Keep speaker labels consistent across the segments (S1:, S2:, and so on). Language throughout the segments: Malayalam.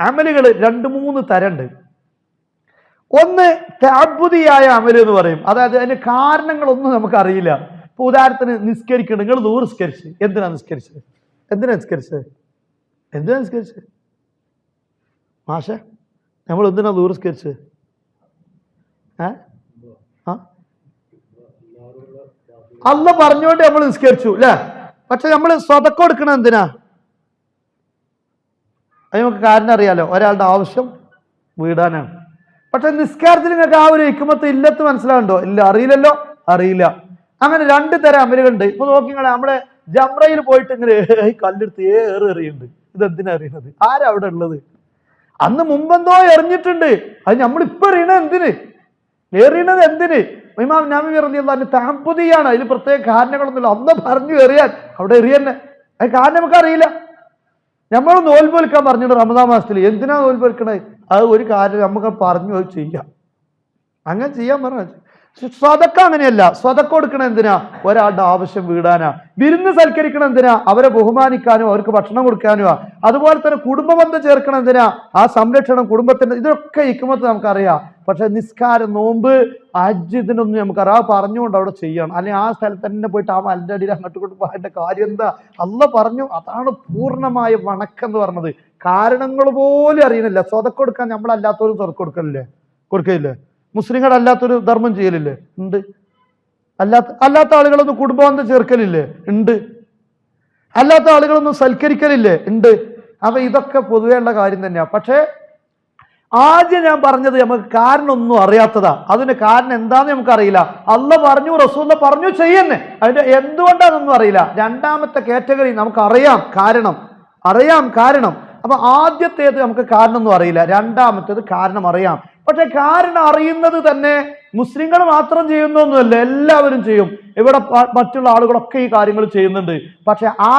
S1: അമലുകൾ രണ്ട് മൂന്ന് തരണ്ട്. ഒന്ന് താബുതിയായ അമൽ എന്ന് പറയും. അതായത് അതിന് കാരണങ്ങളൊന്നും നമുക്ക് അറിയില്ല ഇപ്പൊ ഉദാഹരണത്തിന് നിസ്കരിക്കണം നിങ്ങൾ നൂറ് നിസ്കരിച്ച്. എന്തിനാ നിസ്കരിച്ചത്? എന്തിനാ നിസ്കരിച്ചത്? എന്തിനാ നിസ്കരിച്ചത്? മാഷെ നമ്മൾ എന്തിനാ നൂറ് നിസ്കരിച്ചത്? ഏ? ആ? അല്ല പറഞ്ഞുകൊണ്ട് നമ്മൾ നിസ്കരിച്ചു അല്ലേ പക്ഷെ നമ്മൾ സ്വതക്കം എടുക്കണം എന്തിനാ? അത് നമുക്ക് കാരണം അറിയാലോ. ഒരാളുടെ ആവശ്യം വീടാനാണ്. പക്ഷെ നിസ്കാരത്തിൽ നിങ്ങൾക്ക് ആ ഒരു ഇക്കുമത്ത് ഇല്ലത്ത് മനസ്സിലാവുണ്ടോ ഇല്ല അറിയില്ലല്ലോ? അറിയില്ല. അങ്ങനെ രണ്ട് തരം അമലുകളുണ്ട്. ഇപ്പൊ നോക്കി നിങ്ങളെ നമ്മളെ ജംറയിൽ പോയിട്ട് ഇങ്ങനെ കല്ലെടുത്ത് ഏറെ എറിയുന്നുണ്ട്. ഇത് എന്തിനാ അറിയുന്നത് ആരാ അവിടെ ഉള്ളത്? അന്ന് മുമ്പെന്തോ എറിഞ്ഞിട്ടുണ്ട്. അത് നമ്മൾ ഇപ്പൊ എറിയണത് എന്തിന്? എറിയണത് എന്തിന്? ഇമാം നബി എറിഞ്ഞത് അതിന് താമ്പതിയാണ് അതിന് പ്രത്യേക കാരണങ്ങളൊന്നുമില്ല. അന്ന് പറഞ്ഞു എറിയാൻ അവിടെ എറിയന്നെ. അത് കാരണം നമുക്ക് അറിയില്ല നമ്മൾ നോൽപ്പൊലിക്കാൻ പറഞ്ഞിട്ട് റമദാൻ മാസത്തിൽ എന്തിനാ നോൽപ്പൊലിക്കണേ അത് ഒരു കാര്യം നമുക്ക് പറഞ്ഞു അത് ചെയ്യാം. അങ്ങനെ ചെയ്യാൻ പറഞ്ഞ സ്വതക്ക അങ്ങനെയല്ല. സ്വതക്ക കൊടുക്കണ എന്തിനാ? ഒരാളുടെ ആവശ്യം വീടാനാ. വിരുന്ന് സൽക്കരിക്കണ എന്തിനാ? അവരെ ബഹുമാനിക്കാനോ അവർക്ക് ഭക്ഷണം കൊടുക്കാനോ അതുപോലെ തന്നെ കുടുംബ ബന്ധം ചേർക്കണം എന്തിനാ? ആ സംരക്ഷണം കുടുംബത്തിന്റെ ഇതൊക്കെ ഇക്കുമത്ത് നമുക്കറിയാം. പക്ഷെ നിസ്കാരം നോമ്പ് അജിതിനൊന്നും നമുക്കറിയാം ആ പറഞ്ഞുകൊണ്ട് അവിടെ ചെയ്യണം. അല്ലെങ്കിൽ ആ സ്ഥലത്ത് തന്നെ പോയിട്ട് ആ മലിന്റെ അടിയിൽ അങ്ങോട്ട് കൊണ്ട് പോകേണ്ട കാര്യം എന്താ? അല്ല പറഞ്ഞു. അതാണ് പൂർണമായ വണക്കം എന്ന് പറഞ്ഞത്. കാരണങ്ങൾ പോലും അറിയണില്ല. സ്വതക്കൊടുക്കാൻ നമ്മളല്ലാത്തവരും സ്വതക്ക കൊടുക്കില്ലേ മുസ്ലിങ്ങളല്ലാത്തൊരു ധർമ്മം ചെയ്യലില്ലേ? ഉണ്ട്. അല്ലാത്ത അല്ലാത്ത ആളുകളൊന്നും കുടുംബബന്ധം ചേർക്കലില്ലേ? ഉണ്ട്. അല്ലാത്ത ആളുകളൊന്നും സൽക്കരിക്കലില്ലേ? ഉണ്ട്. അപ്പൊ ഇതൊക്കെ പൊതുവെയുള്ള കാര്യം തന്നെയാണ് പക്ഷേ ആദ്യം ഞാൻ പറഞ്ഞത് നമുക്ക് കാരണം ഒന്നും അറിയാത്തതാ. അതിന് കാരണം എന്താന്ന് നമുക്കറിയില്ല. അല്ല പറഞ്ഞു റസൂല്ല പറഞ്ഞു ചെയ്യുന്നേ. അതിന്റെ എന്തുകൊണ്ടാണെന്നൊന്നും അറിയില്ല. രണ്ടാമത്തെ കാറ്റഗറി നമുക്ക് അറിയാം കാരണം. അറിയാം കാരണം. അപ്പൊ ആദ്യത്തേത് നമുക്ക് കാരണമൊന്നും അറിയില്ല. രണ്ടാമത്തേത് കാരണം അറിയാം പക്ഷെ കാരണം അറിയുന്നത് തന്നെ മുസ്ലിങ്ങൾ മാത്രം ചെയ്യുന്നൊന്നുമല്ല എല്ലാവരും ചെയ്യും. ഇവിടെ മറ്റുള്ള ആളുകളൊക്കെ ഈ കാര്യങ്ങൾ ചെയ്യുന്നുണ്ട്. പക്ഷെ ആ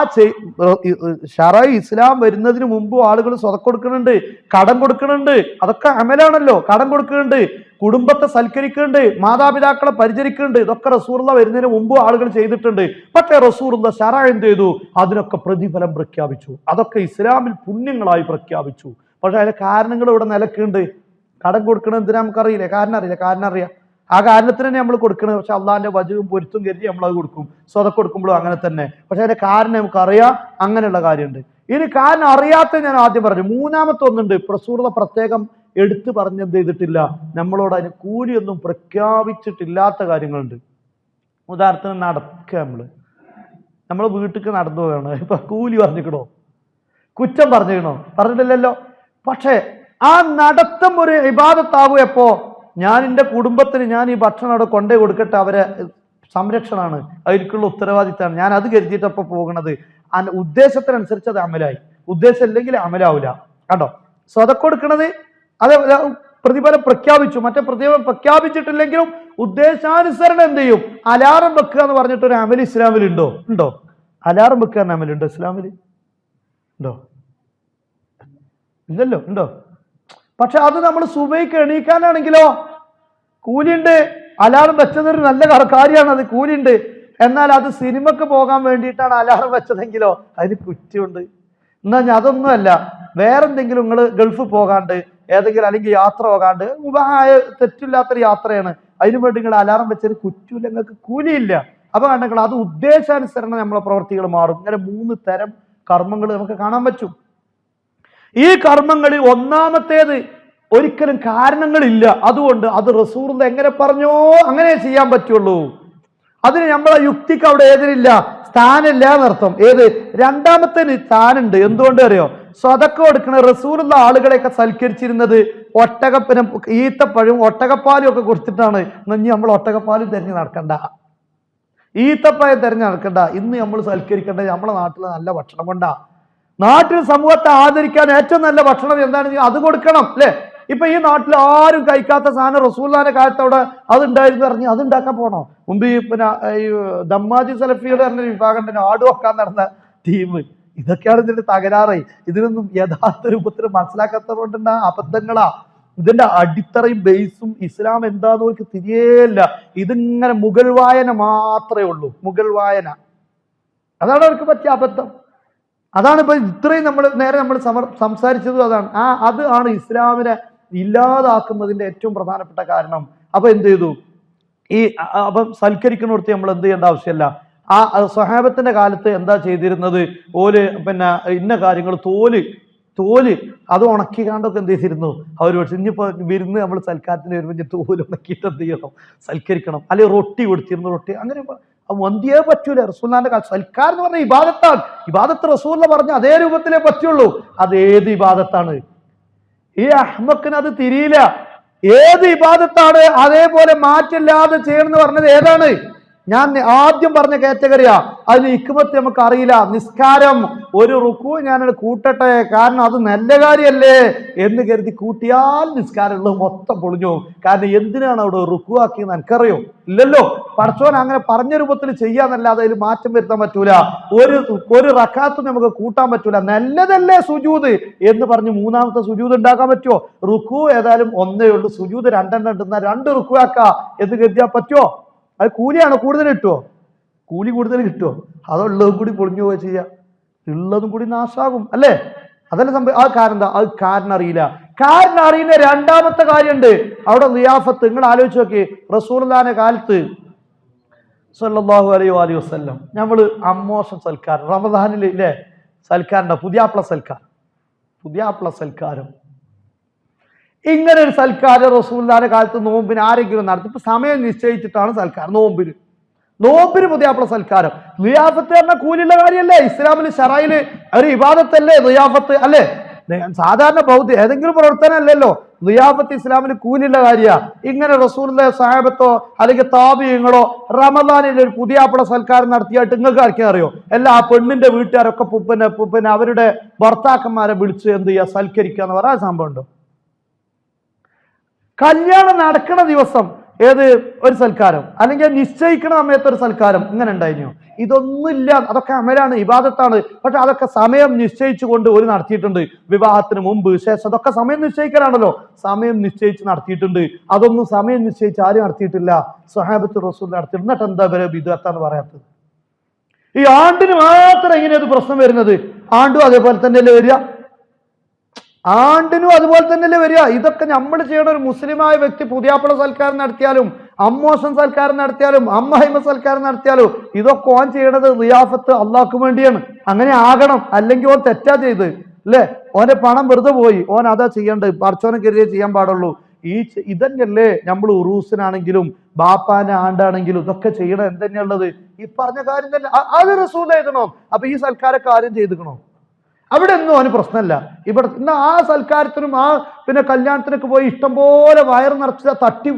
S1: ഷറൈ ഇസ്ലാം വരുന്നതിന് മുമ്പ് ആളുകൾ സ്വതം കൊടുക്കുന്നുണ്ട് കടം കൊടുക്കുന്നുണ്ട്. അതൊക്കെ അമലാണല്ലോ കടം കൊടുക്കുന്നുണ്ട്. കുടുംബത്തെ സൽക്കരിക്കുന്നുണ്ട് മാതാപിതാക്കളെ പരിചരിക്കുന്നുണ്ട്. ഇതൊക്കെ റസൂർല വരുന്നതിന് മുമ്പ് ആളുകൾ ചെയ്തിട്ടുണ്ട്. പക്ഷേ റസൂർല ഷറ എന്ത് ചെയ്തു? അതിനൊക്കെ പ്രതിഫലം പ്രഖ്യാപിച്ചു. അതൊക്കെ ഇസ്ലാമിൽ പുണ്യങ്ങളായി പ്രഖ്യാപിച്ചു. പക്ഷെ അതിന്റെ കാരണങ്ങൾ ഇവിടെ നിലക്കുണ്ട് കടം കൊടുക്കണത് എന്തിനാ നമുക്കറിയില്ല? കാരണം അറിയില്ല കാരണം അറിയാം ആ കാരണത്തിന് തന്നെ നമ്മൾ കൊടുക്കണത്. പക്ഷെ അള്ളാഹിന്റെ വജുവും പൊരുത്തും കരുതി നമ്മൾ അത് കൊടുക്കും. സ്വതം കൊടുക്കുമ്പോഴും അങ്ങനെ തന്നെ. പക്ഷെ അതിന്റെ കാരണം നമുക്കറിയാം. അങ്ങനെയുള്ള കാര്യമുണ്ട്. ഇനി കാരണം അറിയാത്ത ഞാൻ ആദ്യം പറഞ്ഞു. മൂന്നാമത്തെ ഒന്നുണ്ട്. പ്രസൂർത പ്രത്യേകം എടുത്തു പറഞ്ഞ് എന്ത് ചെയ്തിട്ടില്ല. നമ്മളോട് അതിന് കൂലിയൊന്നും പ്രഖ്യാപിച്ചിട്ടില്ലാത്ത കാര്യങ്ങളുണ്ട്. ഉദാഹരണത്തിന് നടക്കുക നമ്മൾ. നമ്മൾ വീട്ടിലേക്ക് നടന്നു പോകണം ഇപ്പൊ കൂലി പറഞ്ഞിക്കണോ? കുറ്റം പറഞ്ഞിക്കണോ? പറഞ്ഞിട്ടില്ലല്ലോ. പക്ഷേ ആ നടത്തം ഒരു ഇബാദത്താവും ഞാൻ എന്റെ കുടുംബത്തിന് ഞാൻ ഈ ഭക്ഷണം അവിടെ കൊണ്ടേ കൊടുക്കട്ടെ അവരെ സംരക്ഷണമാണ്. അവർക്കുള്ള ഉത്തരവാദിത്തമാണ്. ഞാൻ അത് കരുതിയിട്ടപ്പോൾ പോകുന്നത്. ആ ഉദ്ദേശത്തിനനുസരിച്ച് അത് അമലായി. ഉദ്ദേശം ഇല്ലെങ്കിൽ അമലാവില്ല കണ്ടോ? അതൊക്കെ കൊടുക്കണത് അത് പ്രതിഫലം പ്രഖ്യാപിച്ചു. മറ്റേ പ്രതിഫലം പ്രഖ്യാപിച്ചിട്ടില്ലെങ്കിലും ഉദ്ദേശാനുസരണം എന്ത് ചെയ്യും? അലാറം വെക്കുക എന്ന് പറഞ്ഞിട്ട് ഒരു അമൽ ഇസ്ലാമിൽ ഉണ്ടോ? ഉണ്ടോ? അലാറം വെക്കുക എന്ന അമലുണ്ടോ ഇസ്ലാമിൽ ഉണ്ടോ? ഇല്ലല്ലോ ഉണ്ടോ? പക്ഷെ അത് നമ്മൾ സുബൈക്ക് എണീക്കാനാണെങ്കിലോ? കൂലിയുണ്ട് അലാറം വെച്ചതൊരു നല്ല കാര്യമാണ് അത് കൂലിയുണ്ട് എന്നാൽ അത് സിനിമക്ക് പോകാൻ വേണ്ടിയിട്ടാണ് അലാറം വെച്ചതെങ്കിലോ? അതിന് കുറ്റമുണ്ട് എന്നാ ഞാൻ അതൊന്നുമല്ല വേറെന്തെങ്കിലും നിങ്ങൾ ഗൾഫ് പോകാണ്ട് ഏതെങ്കിലും അല്ലെങ്കിൽ യാത്ര പോകാണ്ട് മുബായ തെറ്റില്ലാത്തൊരു യാത്രയാണ്. അതിനു വേണ്ടി നിങ്ങൾ അലാറം വെച്ചതിന് കുറ്റമില്ല നിങ്ങൾക്ക് കൂലിയില്ല. അപ്പൊ കണ്ടെങ്കിൽ അത് ഉദ്ദേശാനുസരണം നമ്മളെ പ്രവർത്തികൾ മാറും. ഇങ്ങനെ മൂന്ന് തരം കർമ്മങ്ങൾ നമുക്ക് കാണാൻ പറ്റും. ഈ കർമ്മങ്ങളിൽ ഒന്നാമത്തേത് ഒരിക്കലും കാരണങ്ങളില്ല. അതുകൊണ്ട് അത് റസൂർന്ന് എങ്ങനെ പറഞ്ഞോ അങ്ങനെ ചെയ്യാൻ പറ്റുള്ളൂ. അതിന് നമ്മളെ യുക്തിക്ക് അവിടെ ഏതിനില്ല? സ്ഥാനില്ല എന്നർത്ഥം. ഏത്? രണ്ടാമത്തേന് സ്ഥാനുണ്ട് എന്തുകൊണ്ട് അറിയോ? സ്വതക്ക കൊടുക്കണ റസൂലുള്ള ആളുകളെയൊക്കെ സൽക്കരിച്ചിരുന്നത് ഒട്ടകപ്പനും ഈത്തപ്പഴവും ഒട്ടകപ്പാലും ഒക്കെ കൊടുത്തിട്ടാണ്. ഇനി നമ്മൾ ഒട്ടകപ്പാലും തിരഞ്ഞു നടക്കണ്ട. ഈത്തപ്പഴം തിരഞ്ഞു നടക്കണ്ട. ഇന്ന് നമ്മൾ സൽക്കരിക്കേണ്ടത് നമ്മളെ നാട്ടിൽ നല്ല ഭക്ഷണം കൊണ്ടാ. നാട്ടിൽ സമൂഹത്തെ ആദരിക്കാൻ ഏറ്റവും നല്ല ഭക്ഷണം എന്താണ്? അത് കൊടുക്കണം അല്ലേ? ഇപ്പൊ ഈ നാട്ടിൽ ആരും കഴിക്കാത്ത സാധനം റസൂല്ലാന്റെ കാലത്തോടെ അത് ഉണ്ടായിരുന്നു പറഞ്ഞു അത് ഉണ്ടാക്കാൻ പോണോ? മുമ്പ് ഈ പിന്നെ ഈ ദമ്മാജി സലഫിയുടെ പറഞ്ഞ വിഭാഗം തന്നെ ആട് വെക്കാൻ നടന്ന ടീം ഇതൊക്കെയാണ് ഇതിന്റെ തകരാറ്. ഇതിനൊന്നും യഥാർത്ഥ രൂപത്തിൽ മനസ്സിലാക്കാത്തതുകൊണ്ടുള്ള അബദ്ധങ്ങളാ. ഇതിന്റെ അടിത്തറയും ബേസും ഇസ്ലാം എന്താന്ന് അവർക്ക് തിരിയേയില്ല. ഇതിങ്ങനെ മുഗൾ വായന മാത്രമേ ഉള്ളൂ. മുഗൾ വായന. അതാണ് അവർക്ക് പറ്റിയ അബദ്ധം. അതാണ് ഇപ്പൊ ഇത്രയും നമ്മൾ നേരെ നമ്മൾ സംസാരിച്ചതും അതാണ്. ആ അത് ആണ് ഇസ്ലാമിനെ ഇല്ലാതാക്കുന്നതിന്റെ ഏറ്റവും പ്രധാനപ്പെട്ട കാരണം. അപ്പൊ എന്ത് ചെയ്തു? ഈ അപ്പം സൽക്കരിക്കുന്നിടത്ത് നമ്മൾ എന്ത് ചെയ്യേണ്ട ആവശ്യമില്ല. ആ സ്വഹാബത്തിന്റെ കാലത്ത് എന്താ ചെയ്തിരുന്നത്? ഓൽ പിന്നെ ഇന്ന കാര്യങ്ങൾ തോൽ തോൽ അത് ഉണക്കി കാണ്ടൊക്കെ എന്ത് ചെയ്തിരുന്നു? അവർ പക്ഷെ ഇനിയിപ്പോ വിരുന്ന് നമ്മൾ സൽക്കാരത്തിന് വരുമ്പോൾ തോൽ ഉണക്കിയിട്ട് എന്ത് ചെയ്യണം? സൽക്കരിക്കണം. അല്ലെങ്കിൽ റൊട്ടി കൊടുത്തിരുന്നു റൊട്ടി. അങ്ങനെ അത് മന്തിയേ പറ്റൂല. റസൂല്ലാന്റെ കാലത്ത് സൽക്കാരം എന്ന് പറഞ്ഞ ഇബാദത്താണ്. ഇബാദത്ത് റസൂല്ല പറഞ്ഞ അതേ രൂപത്തിലേ പറ്റുള്ളൂ. അത് ഏത് ഇബാദത്താണ്? ഈ അഹ്മക്കിന് അത് തിരിയില്ല. ഏത് ഇബാദത്താണ്? അതേപോലെ മാറ്റില്ലാതെ ചെയ്യണമെന്ന് പറഞ്ഞത് ഏതാണ്? ഞാൻ ആദ്യം പറഞ്ഞ കാറ്റഗറിയാ. അതിന് ഇക്കുമത്ത് നമുക്ക് അറിയില്ല. നിസ്കാരം ഒരു റുക്കു ഞാനത് കൂട്ടട്ടെ. കാരണം അത് നല്ല കാര്യമല്ലേ എന്ന് കരുതി കൂട്ടിയാൽ നിസ്കാരമുള്ളത് മൊത്തം പൊളിഞ്ഞു കാരണം എന്തിനാണ് അവിടെ റുക്കു ആക്കിയെന്ന് എനിക്കറിയോ? ഇല്ലല്ലോ. പടച്ചോൻ അങ്ങനെ പറഞ്ഞ രൂപത്തിൽ ചെയ്യാന്നല്ലാതെ അതിൽ മാറ്റം വരുത്താൻ പറ്റൂല. ഒരു ഒരു റക്കാത്ത് നമുക്ക് കൂട്ടാൻ പറ്റൂല. നല്ലതല്ലേ സുജൂത് എന്ന് പറഞ്ഞ് മൂന്നാമത്തെ സുജൂത് ഉണ്ടാക്കാൻ പറ്റുമോ റുക്കു ഏതായാലും ഒന്നേ ഉള്ളൂ. സുജൂത് രണ്ടെണ്ണം ഉണ്ടെന്ന രണ്ട് റുക്കു ആക്കാ എന്ന് കരുതിയാൽ പറ്റുമോ അത് കൂലിയാണോ? കൂടുതൽ കിട്ടുമോ കൂലി കൂടുതൽ കിട്ടുമോ അതുള്ളതും കൂടി പൊളിഞ്ഞു പോവുക ചെയ്യുക ഉള്ളതും കൂടി നാശാകും അല്ലേ? അതല്ല സംഭവം. ആ കാരണം എന്താ? അത് കാരണം അറിയില്ല. കാരണം അറിയുന്ന രണ്ടാമത്തെ കാര്യമുണ്ട്. അവിടെ റിയാഫത്ത്. നിങ്ങൾ ആലോചിച്ച് നോക്കി. റസൂർദാന കാലത്ത് സല്ലാഹു അലൈ വാലി വസല്ലം. നമ്മൾ അമ്മോശം സൽക്കാരം. റമദാനിൽ ഇല്ലേ? പുതിയ പ്ലസ് സൽക്കാരം. പുതിയ പ്ലസ് സൽക്കാരം. ഇങ്ങനെ ഒരു സൽക്കാരം റസൂല്ലാന്റെ കാലത്ത് നോമ്പിന് ആരെങ്കിലും നടത്തും. ഇപ്പൊ സമയം നിശ്ചയിച്ചിട്ടാണ് സൽക്കാരം. നോമ്പിന്. നോമ്പിന് പുതിയാപ്ല സൽക്കാരം. റിയാഫത്ത് പറഞ്ഞാൽ കൂലിയുള്ള കാര്യമല്ലേ? ഇസ്ലാമിൽ ഷറായിൽ ഒരു ഇബാദത്തല്ലേ? റിയാഫത്ത് അല്ലേ? സാധാരണ ബൗദ്ധ ഏതെങ്കിലും പ്രവർത്തനം അല്ലല്ലോ റിയാഫത്ത് ഇസ്ലാമിന് കൂലിയുള്ള കാര്യമാണ് ഇങ്ങനെ റസൂലിന്റെ സാഹബത്തോ അല്ലെങ്കിൽ താപിയങ്ങളോ റമദാനിൽ ഒരു പുതിയാപ്പിള സൽക്കാരം നടത്തിയായിട്ട് നിങ്ങൾക്ക് ആർക്കും അറിയോ? എല്ലാ ആ പെണ്ണിന്റെ വീട്ടുകാരൊക്കെ പിന്നെ പിന്നെ അവരുടെ ഭർത്താക്കന്മാരെ വിളിച്ച് എന്ത് ചെയ്യുക സൽക്കരിക്കുക എന്ന് പറയാൻ സംഭവം ഉണ്ടോ? കല്യാണം നടക്കണ ദിവസം ഏത് ഒരു സൽക്കാരം? അല്ലെങ്കിൽ നിശ്ചയിക്കണ സമയത്ത് ഒരു സൽക്കാരം ഇങ്ങനെ ഉണ്ടായിരുന്നു? ഇതൊന്നുമില്ല. അതൊക്കെ അമലാണ് ഇബാദത്താണ്. പക്ഷെ അതൊക്കെ സമയം നിശ്ചയിച്ചു കൊണ്ട് ഒരു നടത്തിയിട്ടുണ്ട്. വിവാഹത്തിന് മുമ്പ് ശേഷം അതൊക്കെ സമയം നിശ്ചയിക്കാനാണല്ലോ സമയം നിശ്ചയിച്ച് നടത്തിയിട്ടുണ്ട്. അതൊന്നും സമയം നിശ്ചയിച്ച് ആരും നടത്തിയിട്ടില്ല. സഹാബത്ത് റസൂൽ നടത്തി എന്നിട്ട് എന്താ വരെ വിദഗ്ധാന്ന് പറയാത്തത്? ഈ ആണ്ടിന് മാത്രം എങ്ങനെയാണ് പ്രശ്നം വരുന്നത്? ആണ്ടും അതേപോലെ തന്നെയല്ലേ വരിക? ആണ്ടിനും അതുപോലെ തന്നെയല്ലേ വരിക. ഇതൊക്കെ നമ്മൾ ചെയ്യണ ഒരു മുസ്ലിമായ വ്യക്തി പുതിയാപ്പള സൽക്കാരം നടത്തിയാലും അമ്മോസൻ സൽക്കാരം നടത്തിയാലും അമ്മഹിമ സൽക്കാരം നടത്തിയാലും ഇതൊക്കെ ഓൻ ചെയ്യണത് റിയാഫത്ത് അള്ളാഹ്ക്ക് വേണ്ടിയാണ്. അങ്ങനെ ആകണം. അല്ലെങ്കിൽ ഓൻ തെറ്റാ ചെയ്ത്. അല്ലേ? ഓന്റെ പണം വെറുതെ പോയി. ഓൻ അതാ ചെയ്യേണ്ടത്. പർച്ചോനെ കരുതിയേ ചെയ്യാൻ പാടുള്ളൂ. ഈ ഇതന്നെയല്ലേ നമ്മൾ ഉറൂസിനാണെങ്കിലും ബാപ്പാന്റെ ആണ്ടാണെങ്കിലും ഇതൊക്കെ ചെയ്യണം എന്തെന്നെയുള്ളത്? ഈ പറഞ്ഞ കാര്യം തന്നെ. അത് റസൂൽ എഴുതണോ. അപ്പൊ ഈ സൽക്കാരൊക്കെ ആരും ചെയ്തുക്കണോ? അവിടെ ഒന്നും അവന് പ്രശ്നമല്ല. ഇവിടെ ഇന്ന് ആ സൽക്കാരത്തിനും ആ പിന്നെ കല്യാണത്തിനൊക്കെ പോയി ഇഷ്ടംപോലെ വയർ നിറച്ച തട്ടി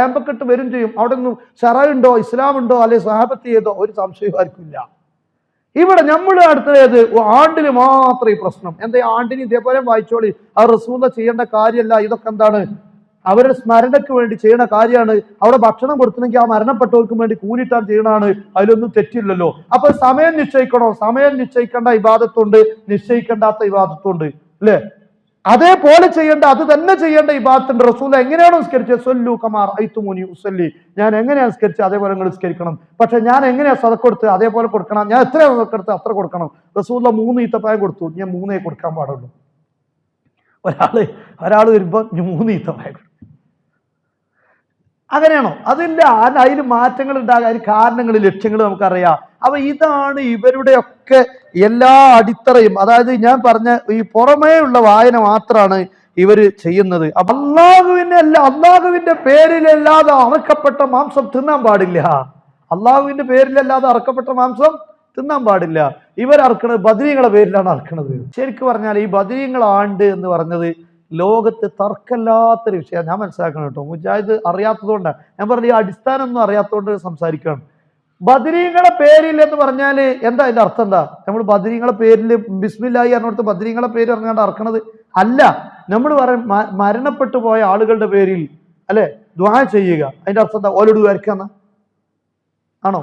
S1: ഏമ്പക്കെട്ട് വരും ചെയ്യും. അവിടെ ഒന്നും ഷറയുണ്ടോ ഇസ്ലാം ഉണ്ടോ അല്ലെ സഹാബത്ത് ചെയ്തോ? ഒരു സംശയവും ആർക്കില്ല ഇവിടെ നമ്മൾ അടുത്തത് ആണ്ടിന് മാത്രം ഈ പ്രശ്നം. എന്താ ആണ്ടിന് ഇതേപോലെ വായിച്ചോളി. ആ റസൂല ചെയ്യേണ്ട കാര്യമല്ല. ഇതൊക്കെ എന്താണ്? അവരുടെ സ്മരണയ്ക്ക് വേണ്ടി ചെയ്യുന്ന കാര്യമാണ്. അവിടെ ഭക്ഷണം കൊടുത്തില്ലെങ്കിൽ ആ മരണപ്പെട്ടവർക്ക് വേണ്ടി കൂലിട്ടാൻ ചെയ്യണമാണ് അതിലൊന്നും തെറ്റില്ലല്ലോ. അപ്പൊ സമയം നിശ്ചയിക്കണോ? സമയം നിശ്ചയിക്കേണ്ട ഇബാദത്തുണ്ട്. നിശ്ചയിക്കേണ്ടാത്ത ഇബാദത്തുണ്ട്. അല്ലേ? അതേപോലെ ചെയ്യേണ്ട അത് തന്നെ ചെയ്യേണ്ട ഇബാദത്തുണ്ട്. റസൂൽ എങ്ങനെയാണ് നിസ്കരിച്ചത്? സൊല്ലു കമാർ ഐത്തുമുനി ഉസല്ലി. ഞാൻ എങ്ങനെയാണ് നിസ്കരിച്ചത്? അതേപോലെ നിങ്ങൾ നിസ്കരിക്കണം. പക്ഷെ ഞാൻ എങ്ങനെയാ സതക്കൊടുത്ത് അതേപോലെ കൊടുക്കണം. ഞാൻ എത്ര സതക്കെടുത്ത് അത്ര കൊടുക്കണം. റസൂല മൂന്ന് ഈത്തപ്പായം കൊടുത്തു. ഞാൻ മൂന്നേ കൊടുക്കാൻ പാടുള്ളൂ. ഒരാൾ ഒരാൾ വരുമ്പോ ഞാൻ മൂന്ന് ഈത്തപ്പായം കൊടുക്കും. അങ്ങനെയാണോ? അതില്ല അതിന് മാറ്റങ്ങൾ ഉണ്ടാകാൻ അതിന് കാരണങ്ങൾ ലക്ഷ്യങ്ങൾ നമുക്കറിയാം. അപ്പൊ ഇതാണ് ഇവരുടെയൊക്കെ എല്ലാ അടിത്തറയും. അതായത് ഞാൻ പറഞ്ഞ ഈ പുറമേ ഉള്ള വായന മാത്രമാണ് ഇവർ ചെയ്യുന്നത്. അപ്പൊ അള്ളാഹുവിന്റെ അല്ല അള്ളാഹുവിന്റെ പേരിലല്ലാതെ അറക്കപ്പെട്ട മാംസം തിന്നാൻ പാടില്ല. അള്ളാഹുവിന്റെ പേരിലല്ലാതെ അറക്കപ്പെട്ട മാംസം തിന്നാൻ പാടില്ല. ഇവർ അറക്കണത് ബദരീങ്ങളെ പേരിലാണ് അറക്കണത്. ശരിക്കും പറഞ്ഞാൽ ഈ ബദരീങ്ങൾ ആണ്ട് എന്ന് പറഞ്ഞത് ലോകത്ത് തർക്കമില്ലാത്തൊരു വിഷയം. ഞാൻ മനസ്സിലാക്കണം കേട്ടോ. മുജാഹിദ് അറിയാത്തതുകൊണ്ടാണ് ഞാൻ പറഞ്ഞ ഈ അടിസ്ഥാനം ഒന്നും അറിയാത്തതുകൊണ്ട് സംസാരിക്കുകയാണ് ബദരീങ്ങളെ പേരിൽ എന്ന് പറഞ്ഞാൽ എന്താ അതിന്റെ അർത്ഥം എന്താ? നമ്മൾ ബദരീങ്ങളെ പേരിൽ ബിസ്മില്ലായി പറഞ്ഞിടത്ത് ബദരീങ്ങളെ പേര് പറഞ്ഞാണ്ട് അറക്കണത് അല്ല. നമ്മൾ പറയും മരണപ്പെട്ടു പോയ ആളുകളുടെ പേരിൽ അല്ലെ? ദ്വാ ചെയ്യുക. അതിന്റെ അർത്ഥം എന്താ? ഓലോട് വരയ്ക്കാന്ന ആണോ?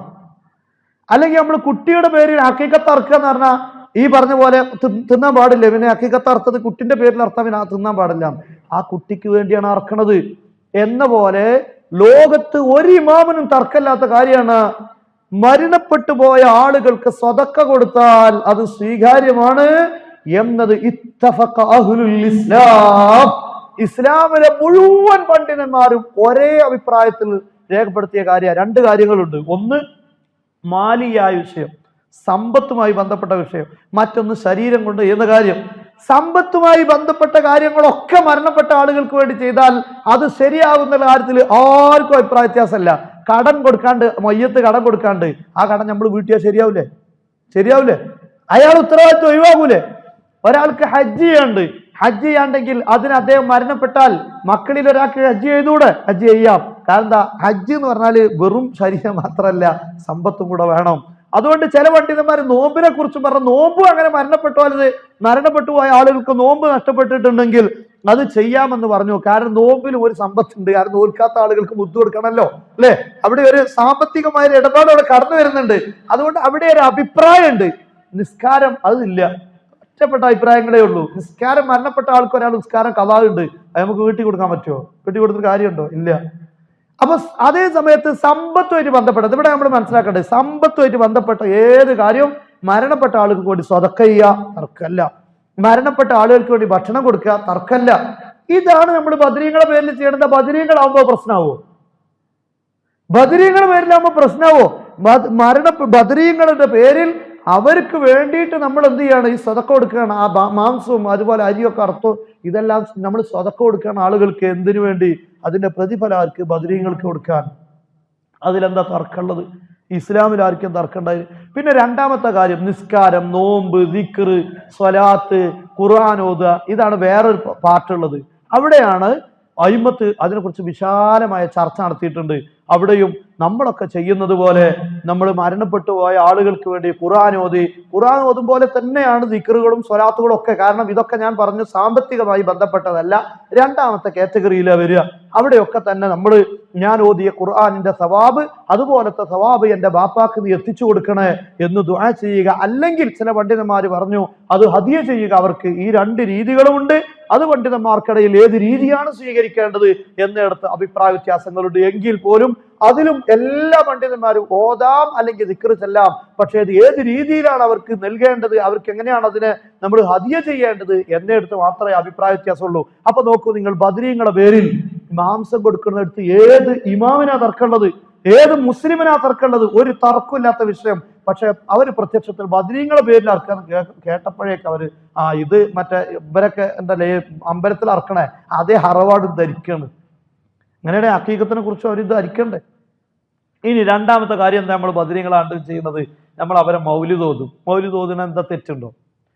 S1: അല്ലെങ്കിൽ നമ്മൾ കുട്ടിയുടെ പേരിൽ അക്കീക്കത്ത് എന്ന് പറഞ്ഞാൽ ഈ പറഞ്ഞ പോലെ തിന്നാൻ പാടില്ല. പിന്നെ അക്കിക്കത്ത് അർത്ഥത് കുട്ടിന്റെ പേരിൽ അർത്ഥം പിന്നെ തിന്നാൻ പാടില്ല. ആ കുട്ടിക്ക് വേണ്ടിയാണ് അറക്കണത്. എന്ന പോലെ ലോകത്ത് ഒരു ഇമാമിനും തർക്കമില്ലാത്ത കാര്യമാണ്. മരണപ്പെട്ടു പോയ ആളുകൾക്ക് സ്വതക്ക കൊടുത്താൽ അത് സ്വീകാര്യമാണ് എന്നത് ഇസ്ലാം. ഇസ്ലാമിലെ മുഴുവൻ പണ്ഡിതന്മാരും ഒരേ അഭിപ്രായത്തിൽ രേഖപ്പെടുത്തിയ കാര്യ രണ്ട് കാര്യങ്ങളുണ്ട്. ഒന്ന് മാലിയായ വിഷയം. സമ്പത്തുമായി ബന്ധപ്പെട്ട വിഷയം. മറ്റൊന്ന് ശരീരം കൊണ്ട് ചെയ്യുന്ന കാര്യം. സമ്പത്തുമായി ബന്ധപ്പെട്ട കാര്യങ്ങളൊക്കെ മരണപ്പെട്ട ആളുകൾക്ക് വേണ്ടി ചെയ്താൽ അത് ശരിയാകുന്ന കാര്യത്തിൽ ആർക്കും അഭിപ്രായ വ്യത്യാസമല്ല. കടം കൊടുക്കാണ്ട് മയ്യത്ത് കടം കൊടുക്കാണ്ട് ആ കടം നമ്മൾ വീട്ടിയാൽ ശരിയാവില്ലേ ശരിയാവില്ലേ അയാൾ ഉത്തരവാദിത്വം ഒഴിവാകൂലേ ഒരാൾക്ക് ഹജ്ജ് ചെയ്യാണ്ട് ഹജ്ജ് ചെയ്യാണ്ടെങ്കിൽ അതിന് അദ്ദേഹം മരണപ്പെട്ടാൽ മക്കളിൽ ഒരാൾക്ക് ഹജ്ജ് ചെയ്തുകൂടെ? ഹജ്ജ് ചെയ്യാം. കാരണം എന്താ? ഹജ്ജ് എന്ന് പറഞ്ഞാൽ വെറും ശരീരം മാത്രമല്ല സമ്പത്തും കൂടെ വേണം. അതുകൊണ്ട് ചില പണ്ഡിതന്മാർ നോമ്പിനെ കുറിച്ച് പറഞ്ഞ നോമ്പും അങ്ങനെ മരണപ്പെട്ടു പോയത് മരണപ്പെട്ടു പോയ ആളുകൾക്ക് നോമ്പ് നഷ്ടപ്പെട്ടിട്ടുണ്ടെങ്കിൽ അത് ചെയ്യാമെന്ന് പറഞ്ഞു. കാരണം നോമ്പിൽ ഒരു സമ്പത്തുണ്ട്. കാരണം നോൽക്കാത്ത ആളുകൾക്ക് മുത്തു കൊടുക്കണമല്ലോ. അല്ലെ? അവിടെ ഒരു സാമ്പത്തികമായ ഒരു ഇടപാട് അവിടെ കടന്നു വരുന്നുണ്ട്. അതുകൊണ്ട് അവിടെ ഒരു അഭിപ്രായമുണ്ട്. നിസ്കാരം അതില്ല. ഒറ്റപ്പെട്ട അഭിപ്രായങ്ങളേ ഉള്ളൂ. നിസ്കാരം മരണപ്പെട്ട ആൾക്ക് ഒരാൾ നിസ്കാരം കഥാവുണ്ട്. അത് നമുക്ക് വീട്ടിൽ കൊടുക്കാൻ പറ്റുമോ? വീട്ടിൽ കൊടുത്തിട്ട് കാര്യമുണ്ടോ? ഇല്ല. അപ്പൊ അതേ സമയത്ത് സമ്പത്തുമായിട്ട് ബന്ധപ്പെട്ടത് ഇവിടെ നമ്മൾ മനസ്സിലാക്കേണ്ടത് സമ്പത്തുമായിട്ട് ബന്ധപ്പെട്ട ഏത് കാര്യവും മരണപ്പെട്ട ആളുകൾക്ക് വേണ്ടി സ്വതക്ക ചെയ്യുക തർക്കമല്ല മരണപ്പെട്ട ആളുകൾക്ക് വേണ്ടി ഭക്ഷണം കൊടുക്കുക തർക്കമല്ല ഇതാണ് നമ്മൾ ബദരീങ്ങളെ പേരിൽ ചെയ്യേണ്ടത്. ബദ്രീങ്ങളാവുമ്പോ പ്രശ്നമാവോ ബദരീങ്ങളുടെ പേരിലാവുമ്പോ പ്രശ്നമാവോ മരണ ബദരീങ്ങളുടെ പേരിൽ അവർക്ക് വേണ്ടിയിട്ട് നമ്മൾ എന്ത് ചെയ്യണം? ഈ സ്വതക്ക കൊടുക്കുകയാണ്. ആ മാംസവും അതുപോലെ അരിയൊക്കെ അർത്ഥവും ഇതെല്ലാം നമ്മൾ സ്വതക്ക കൊടുക്കുകയാണ് ആളുകൾക്ക് എന്തിനു വേണ്ടി? അതിന്റെ പ്രതിഫലം ആർക്ക്? ബദരീങ്ങൾക്ക് കൊടുക്കാൻ. അതിലെന്താ തർക്കമുള്ളത്? ഇസ്ലാമിൽ ആർക്കും തർക്കമുണ്ടായി പിന്നെ രണ്ടാമത്തെ കാര്യം നിസ്കാരം നോമ്പ് ദിക്ർ സ്വലാത്ത് ഖുർആൻ ഓതുക ഇതാണ് വേറൊരു പാർട്ടുള്ളത്. അവിടെയാണ് അയിമത്ത് അതിനെക്കുറിച്ച് വിശാലമായ ചർച്ച നടത്തിയിട്ടുണ്ട്. അവിടെയും നമ്മളൊക്കെ ചെയ്യുന്നത് പോലെ നമ്മൾ മരണപ്പെട്ടു പോയ ആളുകൾക്ക് വേണ്ടി ഖുറാൻ ഓതി. ഖുറാൻ ഓതും പോലെ തന്നെയാണ് ദിക്കറുകളും സ്വലാത്തുകളും ഒക്കെ. കാരണം ഇതൊക്കെ ഞാൻ പറഞ്ഞു സാമ്പത്തികമായി ബന്ധപ്പെട്ടതല്ല. രണ്ടാമത്തെ കാറ്റഗറിയിലെ വരിക. അവിടെയൊക്കെ തന്നെ നമ്മൾ ഞാൻ ഓതിയ ഖുർആാനിന്റെ സവാബ് അതുപോലത്തെ സവാബ് എന്റെ ബാപ്പാക്ക് നീ എത്തിച്ചു കൊടുക്കണേ എന്ന് ദുആ ചെയ്യുക. അല്ലെങ്കിൽ ചില പണ്ഡിതന്മാർ പറഞ്ഞു അത് ഹദിയ ചെയ്യുക. അവർക്ക് ഈ രണ്ട് രീതികളുമുണ്ട്. അത് പണ്ഡിതന്മാർക്കിടയിൽ ഏത് രീതിയാണ് സ്വീകരിക്കേണ്ടത്? എന്നിടത്ത് അഭിപ്രായ വ്യത്യാസങ്ങളുണ്ട്. എങ്കിൽ പോലും അതിലും എല്ലാ പണ്ഡിതന്മാരും ഓതാം അല്ലെങ്കിൽ ദിക്കറ് ചെല്ലാം. പക്ഷേ അത് ഏത് രീതിയിലാണ് അവർക്ക് നൽകേണ്ടത്? അവർക്ക് എങ്ങനെയാണ് അതിനെ നമ്മൾ ഹതിയ ചെയ്യേണ്ടത്? എന്നെടുത്ത് മാത്രമേ അഭിപ്രായ വ്യത്യാസമുള്ളൂ. അപ്പൊ നോക്കൂ നിങ്ങൾ ബദരീങ്ങളുടെ പേരിൽ മാംസം കൊടുക്കുന്നിടത്ത് ഏത് ഇമാമിനാ തർക്കമുള്ളത്? ഏത് മുസ്ലിമിനാ തർക്കമുള്ളത്? ഒരു തർക്കമില്ലാത്ത വിഷയം. പക്ഷെ അവർ പ്രത്യക്ഷത്തിൽ ബദരീങ്ങളുടെ പേരിൽ അർക്കാൻ കേട്ടപ്പോഴേക്ക് അവർ ആ ഇത് മറ്റേ ഇവരൊക്കെ എന്താ അമ്പലത്തിൽ അർക്കണേ അതേ ഹറവാട് ധരിക്കാണ്. അങ്ങനെയുടെ അക്കീകത്തിനെ കുറിച്ച് അവരിത് അരിക്കണ്ടേ? ഇനി രണ്ടാമത്തെ കാര്യം എന്താ നമ്മൾ ബദരീങ്ങളാണ്ട് ചെയ്യുന്നത്? നമ്മൾ അവരെ മൗലിതോതും മൗലിതോതിന് മൗലി തോതിന് എന്താ തെറ്റുണ്ടോ?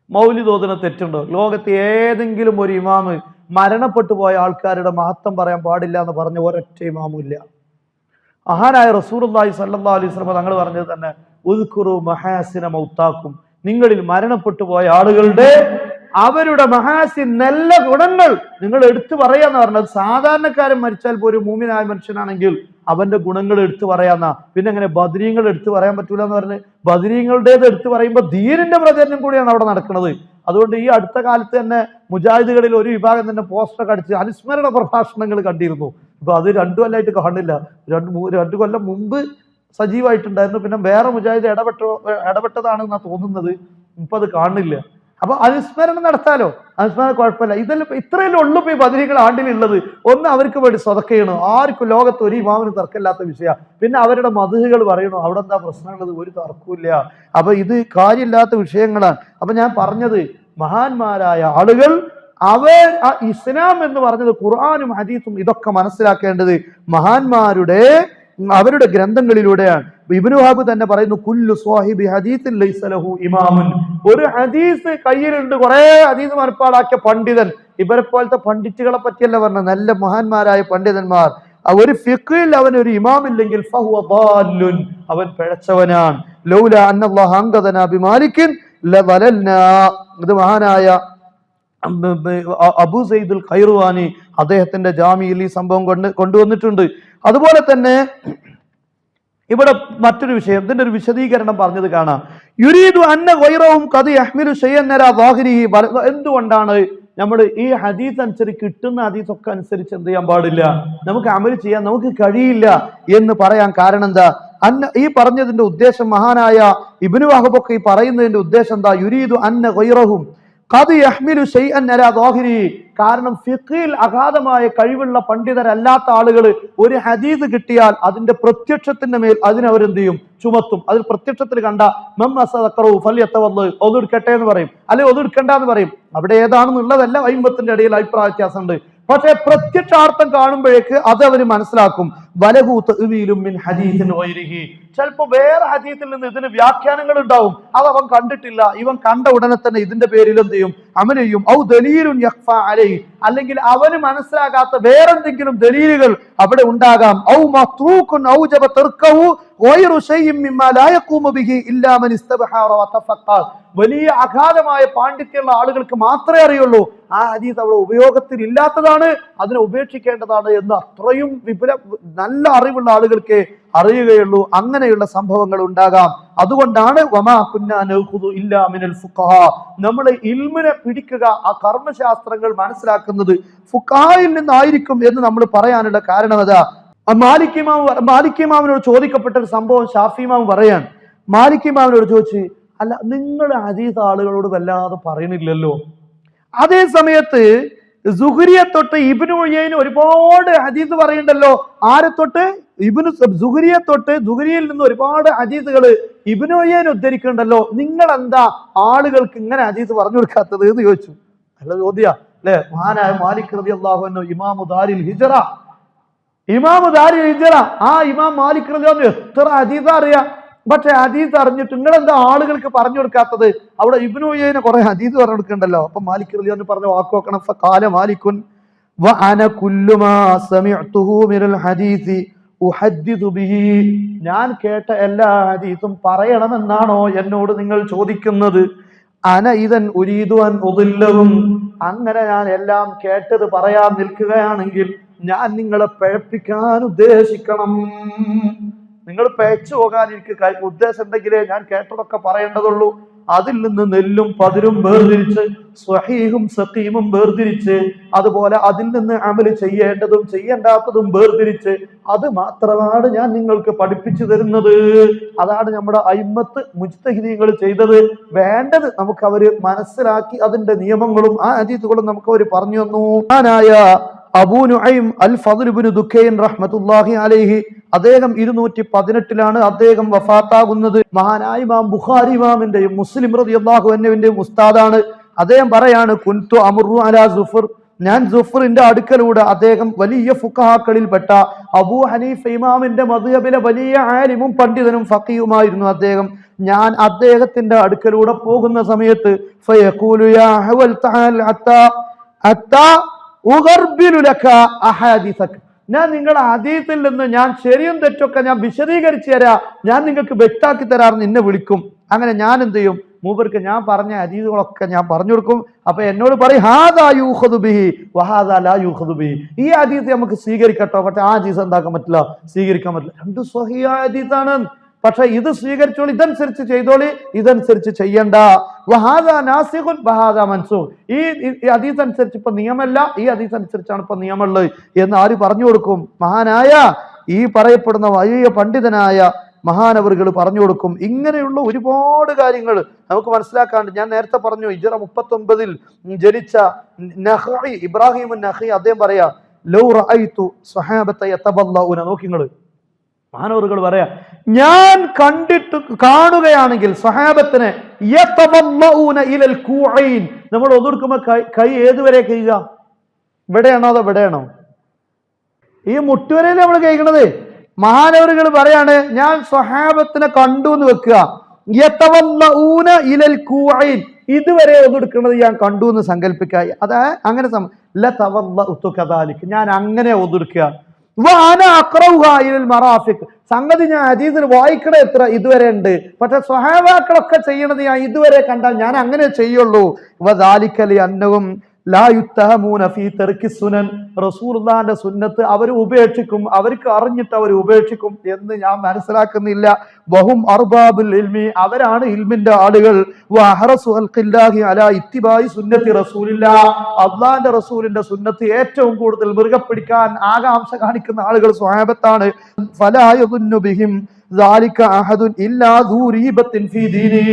S1: മൗലിതോതിന് തെറ്റുണ്ടോ? ലോകത്തെ ഏതെങ്കിലും ഒരു ഇമാമ് മരണപ്പെട്ടു പോയ ആൾക്കാരുടെ മഹത്വം പറയാൻ പാടില്ല എന്ന് പറഞ്ഞ ഒരൊറ്റ ഇമാമും ഇല്ല. മഹാനായ റസൂർല്ലാഹി സല്ലാ അലൈഹി സ്വലമ തങ്ങൾ പറഞ്ഞത് തന്നെ ഉദ്ഖുറു മഹാസിന മൗത്താക്കും. നിങ്ങളിൽ മരണപ്പെട്ടു പോയ ആളുകളുടെ അവരുടെ മഹാസി നല്ല ഗുണങ്ങൾ നിങ്ങൾ എടുത്തു പറയാന്ന് പറഞ്ഞത് സാധാരണക്കാരൻ മരിച്ചാൽ പോലും മൂമിനായ മനുഷ്യനാണെങ്കിൽ അവന്റെ ഗുണങ്ങൾ എടുത്തു പറയാന്ന. പിന്നെ അങ്ങനെ ബദരീങ്ങൾ എടുത്തു പറയാൻ പറ്റൂല എന്ന് പറഞ്ഞ് ബദരീങ്ങളുടേത് എടുത്തു പറയുമ്പോൾ ധീരന്റെ പ്രചരണം കൂടിയാണ് അവിടെ നടക്കുന്നത്. അതുകൊണ്ട് ഈ അടുത്ത കാലത്ത് തന്നെ മുജാഹിദുകളിൽ ഒരു വിഭാഗം തന്നെ പോസ്റ്റർ അടിച്ച് അനുസ്മരണ പ്രഭാഷണങ്ങൾ കണ്ടിരുന്നു. ഇപ്പൊ അത് രണ്ടു കൊല്ലമായിട്ട് കാണില്ല രണ്ട് രണ്ടു കൊല്ലം മുമ്പ് സജീവമായിട്ടുണ്ടായിരുന്നു പിന്നെ വേറെ മുജാഹിദ് ഇടപെട്ടോ ഇടപെട്ടതാണെന്നാണ് തോന്നുന്നത്. ഇപ്പൊ അത് കാണില്ല അപ്പൊ അനുസ്മരണം നടത്താലോ? അനുസ്മരണം കുഴപ്പമില്ല. ഇതെല്ലാം ഇത്രയും ഉള്ളൂ ഇപ്പൊ ഈ ബദരികൾ ആണ്ടിലുള്ളത്. ഒന്ന് അവർക്ക് വേണ്ടി സ്വതക്കയാണ് ആർക്കും ലോകത്ത് ഒരു ഇമാവിന് തർക്കമില്ലാത്ത വിഷയ. പിന്നെ അവരുടെ മധുഹകൾ പറയണോ? അവിടെ എന്താ പ്രശ്നമുള്ളത്? ഒരു തർക്കമില്ല അപ്പൊ ഇത് കാര്യമില്ലാത്ത വിഷയങ്ങളാണ്. അപ്പൊ ഞാൻ പറഞ്ഞത് മഹാന്മാരായ ആളുകൾ അവർ ഇസ്ലാം എന്ന് പറഞ്ഞത് ഖുർആാനും ഹദീസും ഇതൊക്കെ മനസ്സിലാക്കേണ്ടത് മഹാന്മാരുടെ അവരുടെ ഗ്രന്ഥങ്ങളിലൂടെയാണ്. ഇബിനുഹാബ് തന്നെ പറയുന്നു കുല്ലു സ്വാഹിബി ഹദീസിൻ ലൈസലഹു ഇമാമുൻ. ഒരു ഹദീസ് കയ്യിലുണ്ട് കുറെ ഹദീസ് മനപ്പാടാക്കിയ പണ്ഡിതൻ. ഇവരെ പോലത്തെ പണ്ഡിറ്റുകളെ പറ്റിയല്ല പറഞ്ഞ നല്ല മഹാന്മാരായ പണ്ഡിതന്മാർ. ഒരു ഫിഖിൽ അവൻ ഒരു ഇമാം ഇല്ലെങ്കിൽ അവൻ പിഴച്ചവനാണ്. ലൗല അന്നല്ലാഹ് ബിമാലിക്കിൻ ഇത് മഹാനായ അബു സെയ്ദുൽ ഖൈറുവാനി അദ്ദേഹത്തിന്റെ ജാമിയിൽ ഈ സംഭവം കൊണ്ട് കൊണ്ടുവന്നിട്ടുണ്ട്. അതുപോലെ തന്നെ ഇവിടെ മറ്റൊരു വിഷയം ഇതിന്റെ ഒരു വിശദീകരണം പറഞ്ഞത് കാണാം. യുരീദു അന്ന വൈറവും കഥ അഹ്മിലു ഷെയ്യന്നരാഹിരി എന്തുകൊണ്ടാണ് നമ്മൾ ഈ ഹദീസ് അനുസരിച്ച് കിട്ടുന്ന ഹദീസൊക്കെ അനുസരിച്ച് എന്ത് ചെയ്യാൻ പാടില്ല? നമുക്ക് അമൽ ചെയ്യാൻ നമുക്ക് കഴിയില്ല എന്ന് പറയാൻ കാരണം എന്താ? അന്ന ഈ പറഞ്ഞതിന്റെ ഉദ്ദേശം മഹാനായ ഇബിനു വഹബൊക്കെ ഈ പറയുന്നതിന്റെ ഉദ്ദേശം എന്താ? യുരീദു അന്ന ഗൈറഹും കാരണം ഫിഖിൽ അഗാധമായ കഴിവുള്ള പണ്ഡിതരല്ലാത്ത ആളുകൾ ഒരു ഹദീസ് കിട്ടിയാൽ അതിന്റെ പ്രത്യക്ഷത്തിന്റെ മേൽ അതിനവരെന്ത് ചെയ്യും? ചുമത്തും. അതിൽ പ്രത്യക്ഷത്തിൽ കണ്ട മം അസദക്കറു ഫല്യത്തവന്ന് ഒതുക്കട്ടെ എന്ന് പറയും. അല്ലെങ്കിൽ ഒതുക്കണ്ട എന്ന് പറയും. അവിടെ ഏതാണെന്നുള്ളതല്ല വൈമ്പത്തിന്റെ ഇടയിൽ അഭിപ്രായ വ്യത്യാസമുണ്ട്. പക്ഷേ പ്രത്യക്ഷാർത്ഥം കാണുമ്പോഴേക്ക് അത് അവർ മനസ്സിലാക്കും. ചിലപ്പോ വേറെ ഹദീത്തിൽ നിന്ന് ഇതിന് വ്യാഖ്യാനങ്ങൾ ഉണ്ടാവും. അത് അവൻ കണ്ടിട്ടില്ല. ഇവൻ കണ്ട ഉടനെ തന്നെ ഇതിന്റെ പേരിൽ എന്ത് ചെയ്യും? അമൽ ചെയ്യും. ഔ ദലീലുൻ അല്ലെങ്കിൽ അവന് മനസ്സിലാകാത്ത വേറെന്തെങ്കിലും ദലീലുകൾ അവിടെ ഉണ്ടാകാം. ഔ മൻ ഇസ്തബ്ഹാറ വതഫഖ വലിയ അഗാധമായ പാണ്ഡിത്യമുള്ള ആളുകൾക്ക് മാത്രമേ അറിയുള്ളൂ. ആ ഹദീസ് അവിടെ ഉപയോഗത്തിൽ ഇല്ലാത്തതാണ്. അതിനെ ഉപേക്ഷിക്കേണ്ടതാണ് എന്ന് അത്രയും വിപുല നല്ല അറിവുള്ള ആളുകൾക്ക് അറിയുകയുള്ളൂ. അങ്ങനെയുള്ള സംഭവങ്ങൾ ഉണ്ടാകാം. അതുകൊണ്ടാണ് നമ്മൾ ഇൽമിനെ പിടിക്കുക ആ കർമ്മശാസ്ത്രങ്ങൾ മനസ്സിലാക്കുന്നത് ഫുഖായിൽ നിന്നായിരിക്കും എന്ന് നമ്മൾ പറയാനുള്ള കാരണം അതാ. മാലിക്കിമാവ് മാലിക്കിമാവിനോട് ചോദിക്കപ്പെട്ട ഒരു സംഭവം ഷാഫിമാവ് പറയാണ്. മാലിക്കിമാവിനോട് ചോദിച്ച് അല്ല നിങ്ങൾ ഹദീസ് ആളുകളോട് വല്ലാതെ പറയണില്ലല്ലോ? അതേ സമയത്ത് സുഹരിയെ തൊട്ട് ഇബിനു ഒയ്യന് ഒരുപാട് ഹദീസ് പറയുണ്ടല്ലോ ആരെ തൊട്ട്? ഇബിനു സുഹുരിയെ തൊട്ട് സുഹുരിയിൽ നിന്ന് ഒരുപാട് ഹദീസുകൾ ഇബിനു ഒയ്യൻ ഉദ്ധരിക്കണ്ടല്ലോ നിങ്ങൾ എന്താ ആളുകൾക്ക് ഇങ്ങനെ ഹദീസ് പറഞ്ഞു കൊടുക്കാത്തത് എന്ന് ചോദിച്ചു. നല്ല ചോദ്യ അല്ലെ? മഹാനായ മാലിക് റബി അള്ളാഹു ഇമാമു ദാരിൽ ഹിജറ. ഇമാമു ദാരിൽ ഹിജറ. ആ ഇമാം മാലിക് റബി എത്ര ഹദീസ് അറിയാം? പക്ഷെ ഹദീസ് അറിഞ്ഞിട്ട് നിങ്ങൾ എന്താ ആളുകൾക്ക് പറഞ്ഞു കൊടുക്കാത്തത്? അവിടെ ഇബ്നു ഉയ്യനെ കുറെ ഹദീസ് പറഞ്ഞു കൊടുക്കണ്ടല്ലോ. അപ്പൊ മാലിക് റളിയല്ലാഹു പറഞ്ഞ വാക്ക് നോക്കണം. കാല മാലിക്കുൻ ഞാൻ കേട്ട എല്ലാ ഹദീസും പറയണമെന്നാണോ എന്നോട് നിങ്ങൾ ചോദിക്കുന്നത്? അന ഇതൻ ഉരീതുവാൻ ഒതില്ലവും അങ്ങനെ ഞാൻ എല്ലാം കേട്ടത് പറയാൻ നിൽക്കുകയാണെങ്കിൽ ഞാൻ നിങ്ങളെ പഴപ്പിക്കാൻ ഉദ്ദേശിക്കണം. നിങ്ങൾ പേച്ചു പോകാൻ എനിക്ക് ഉദ്ദേശം ഉണ്ടെങ്കിലേ ഞാൻ കേട്ടതൊക്കെ പറയേണ്ടതുള്ളൂ. അതിൽ നിന്ന് നെല്ലും പതിരും വേർതിരിച്ച് സ്വഹീഹും സഖീമും വേർതിരിച്ച് അതുപോലെ അതിൽ നിന്ന് അമൽ ചെയ്യേണ്ടതും ചെയ്യേണ്ടാത്തതും വേർതിരിച്ച് അത് മാത്രമാണ് ഞാൻ നിങ്ങൾക്ക് പഠിപ്പിച്ചു തരുന്നത്. അതാണ് നമ്മുടെ അയിമത്ത് മുജ്തഹിദീങ്ങൾ ചെയ്തത്. വേണ്ടത് നമുക്ക് അവർ മനസ്സിലാക്കി അതിന്റെ നിയമങ്ങളും ആ അതീതുകളും നമുക്ക് അവർ പറഞ്ഞു തന്നു. ഞാനായ അബൂ നുഐം അൽ ഇബ്നു ദുഖൈൻ റഹ്മത്തുള്ളാഹി അലൈഹി അദ്ദേഹം ഇരുന്നൂറ്റി പതിനെട്ടിലാണ് അദ്ദേഹം വഫാത്താകുന്നത്. മഹാനായ ഇമാം ബുഖാരി ഇമാമിന്റെയും മുസ്ലിം റളിയല്ലാഹു അൻഹുവിന്റെയും ഉസ്താദാണ്. അദ്ദേഹം പറയാണ് കുൻതു അമുറു അല സുഫർ. ഞാൻ സുഫറിന്റെ അടുക്കലൂടെ അദ്ദേഹം വലിയ ഫുഖഹാക്കളിൽപ്പെട്ട അബൂ ഹനീഫ ഇമാമിന്റെ മദ്ഹബിലെ വലിയ ആലിമും പണ്ഡിതനും ഫക്കിയുമായിരുന്നു അദ്ദേഹം. ഞാൻ അദ്ദേഹത്തിന്റെ അടുക്കലൂടെ പോകുന്ന സമയത്ത് അത്താ അത്താ ഞാൻ നിങ്ങളുടെ ഹദീസിൽ നിന്ന് ഞാൻ ശരിയും തെറ്റൊക്കെ ഞാൻ വിശദീകരിച്ചു തരാം. ഞാൻ നിങ്ങൾക്ക് വ്യക്താക്കി തരാമെന്ന് എന്നെ വിളിക്കും. അങ്ങനെ ഞാൻ എന്ത് ചെയ്യും? മൂപ്പർക്ക് ഞാൻ പറഞ്ഞ അതീതുകളൊക്കെ ഞാൻ പറഞ്ഞു കൊടുക്കും. അപ്പൊ എന്നോട് പറയും ഹാദാ യൂഖദു ബിഹി വഹാദാ ലാ യൂഖദു ബിഹി. ഈ ഹദീസ് നമുക്ക് സ്വീകരിക്കട്ടോ? പക്ഷെ ആ അതീസ് എന്താക്കാൻ പറ്റില്ല? സ്വീകരിക്കാൻ പറ്റില്ല. രണ്ട് സ്വഹിയ ഹദീസാണ് പക്ഷെ ഇത് സ്വീകരിച്ചോളി ഇതനുസരിച്ച് ചെയ്തോളി ഇതനുസരിച്ച് ചെയ്യണ്ട. വഹാദ നാസിഖുൻ വഹാദ മൻസൂഖ് ഈ അതീത് അനുസരിച്ച് ഇപ്പൊ നിയമമല്ല ഈ അതീത് അനുസരിച്ചാണ് ഇപ്പൊ നിയമമുള്ളത് എന്ന് ആര് പറഞ്ഞു കൊടുക്കും? മഹാനായ ഈ പറയപ്പെടുന്ന വലിയ പണ്ഡിതനായ മഹാനവറുകൾ പറഞ്ഞു കൊടുക്കും. ഇങ്ങനെയുള്ള ഒരുപാട് കാര്യങ്ങൾ നമുക്ക് മനസ്സിലാക്കാണ്ട് ഞാൻ നേരത്തെ പറഞ്ഞു ഇജറ മുപ്പത്തൊമ്പതിൽ ജനിച്ച നഹി ഇബ്രാഹിം നഹി അദ്ദേഹം പറയാ ലൗ റഅയ്തു നോക്കി നോക്കിങ്ങൾ മഹാനവറുകൾ പറയാ ഞാൻ കണ്ടിട്ട് കാണുകയാണെങ്കിൽ സഹാബത്തിന് നമ്മൾ ഒതുക്കുമ്പോ കൈ ഏതുവരെ കഴിയുക ഇവിടെയാണോ അതോ ഇവിടെയാണോ? ഈ മുട്ടുവരയിൽ നമ്മൾ കഴിക്കണത് മഹാനവറുകൾ പറയാണ് ഞാൻ സ്വഹാബത്തിനെ കണ്ടു എന്ന് വെക്കുക. ഇലൽ ഇതുവരെ ഒതെടുക്കുന്നത് ഞാൻ കണ്ടു എന്ന് സങ്കല്പിക്കുക അതാ അങ്ങനെ ഞാൻ അങ്ങനെ ഒതെടുക്കുക സംഗതി ഞാൻ ഹദീസിൽ വായിക്കണ എത്ര ഇതുവരെ ഉണ്ട്. പക്ഷെ സ്വഹാവാക്കളൊക്കെ ചെയ്യണത് ഞാൻ ഇതുവരെ കണ്ടാൽ ഞാൻ അങ്ങനെ ചെയ്യുള്ളൂ. വദാലിക്കലി അന്നവും റസൂർദാന്റെ സുന്നത്ത് അവർ ഉപേക്ഷിക്കും അവർക്ക് അറിഞ്ഞിട്ട് അവർ ഉപേക്ഷിക്കും എന്ന് ഞാൻ മനസ്സിലാക്കുന്നില്ല. വഹും അർബാബുൽ ഇൽമി അവരാണ് ഇൽമിന്റെ ആളുകൾ. സുന്നത്തി റസൂലില്ല. അള്ളാന്റെ റസൂലിന്റെ സുന്നത്ത് ഏറ്റവും കൂടുതൽ മൃഗം പിടിക്കാൻ ആകാംക്ഷ കാണിക്കുന്ന ആളുകൾ സ്വഹാബത്താണ്. ഫലായുബിഹിം ഇല്ലാ ദൂരീബത്തിൻ ഫീ ദീനി.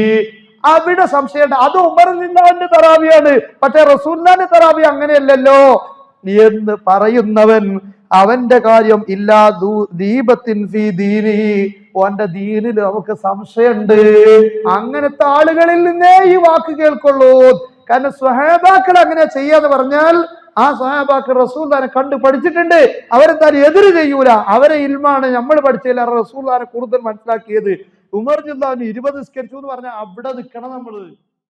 S1: അവിടെ സംശയം അത് ഉമറിന്റെ തറാവിയാണ്. പക്ഷെ റസൂല്ലാന്റെ തറാവി അങ്ങനെയല്ലല്ലോ. എന്ന് പറയുന്നവൻ അവന്റെ കാര്യം ഇല്ലാ ദീപത്തിൻ ഫീ ദീനി ഓന്റെ ദീനിൽ നമുക്ക് സംശയമുണ്ട്. അങ്ങനത്തെ ആളുകളിൽ നിന്നേ ഈ വാക്ക് കേൾക്കുള്ളൂ. കാരണം സ്വഹേബാക്കൾ അങ്ങനെ ചെയ്യാന്ന് പറഞ്ഞാൽ ആ സഹാബാക്ക് റസൂൽദാനെ കണ്ടു പഠിച്ചിട്ടുണ്ട്. അവരെന്താ എതിര് ചെയ്യൂല. അവരെ ഇൽമാണ് നമ്മൾ പഠിച്ചില്ല റസൂൽദാനെ കൂടുതൽ മനസ്സിലാക്കിയത്. ഉമർ ജില്ലാന് ഇരുപത് നിസ്കരിച്ചു എന്ന് പറഞ്ഞാൽ അവിടെ നിൽക്കണം നമ്മൾ.